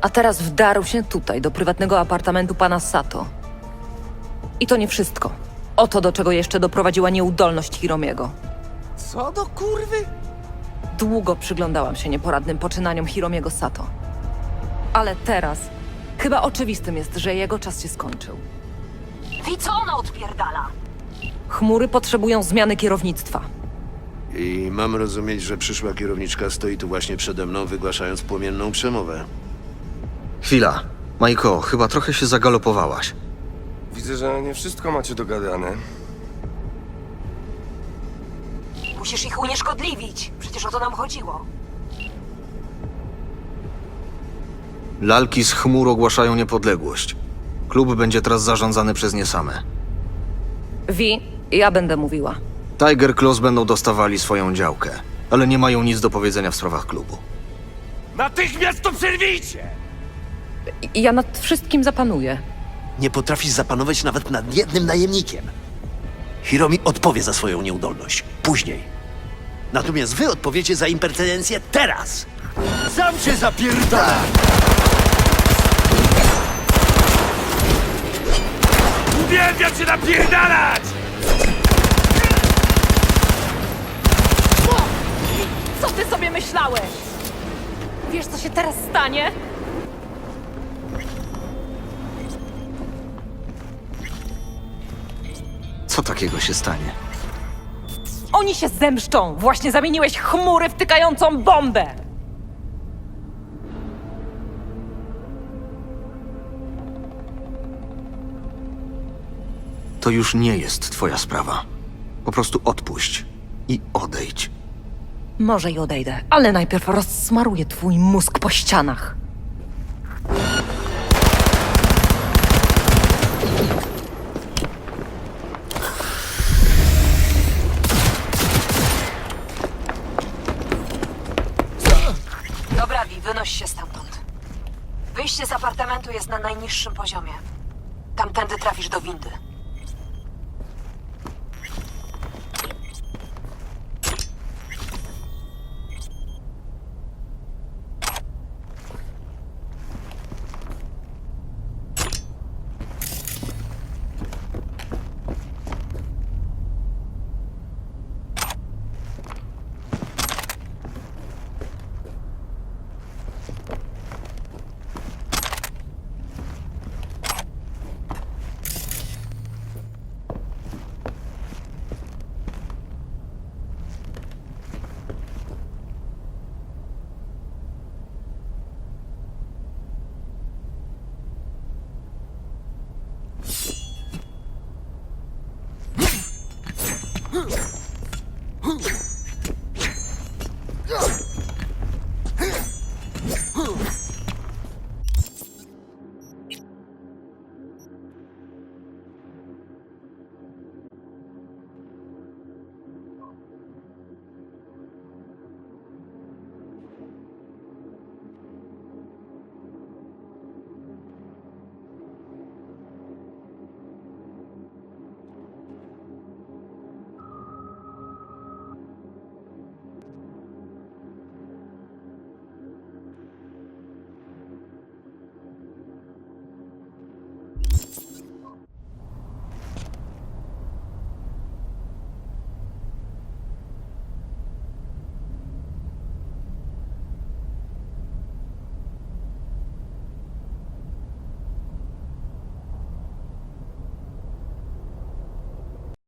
A teraz wdarł się tutaj, do prywatnego apartamentu pana Sato. I to nie wszystko. Oto do czego jeszcze doprowadziła nieudolność Hiromiego. Co do kurwy? Długo przyglądałam się nieporadnym poczynaniom Hiromiego Sato. Ale teraz chyba oczywistym jest, że jego czas się skończył. I co ona odpierdala? Chmury potrzebują zmiany kierownictwa. I mam rozumieć, że przyszła kierowniczka stoi tu właśnie przede mną, wygłaszając płomienną przemowę. Chwila. Majko, chyba trochę się zagalopowałaś. Widzę, że nie wszystko macie dogadane. Musisz ich unieszkodliwić. Przecież o to nam chodziło. Lalki z chmur ogłaszają niepodległość. Klub będzie teraz zarządzany przez nie same. Wi, ja będę mówiła. Tiger Claws będą dostawali swoją działkę, ale nie mają nic do powiedzenia w sprawach klubu. Natychmiast to przerwijcie! Ja nad wszystkim zapanuję. Nie potrafisz zapanować nawet nad jednym najemnikiem. Hiromi odpowie za swoją nieudolność. Później. Natomiast wy odpowiecie za impertynencję teraz! Sam się zapierdala! Uwielbiam się napierdalać! Co ty sobie myślałeś? Wiesz, co się teraz stanie? Co takiego się stanie? Oni się zemszczą! Właśnie zamieniłeś chmury w tykającą bombę! To już nie jest twoja sprawa. Po prostu odpuść i odejdź. Może i odejdę, ale najpierw rozsmaruję twój mózg po ścianach. Dobra, Wi, wynoś się stamtąd. Wyjście z apartamentu jest na najniższym poziomie. Tamtędy trafisz do windy. Huh.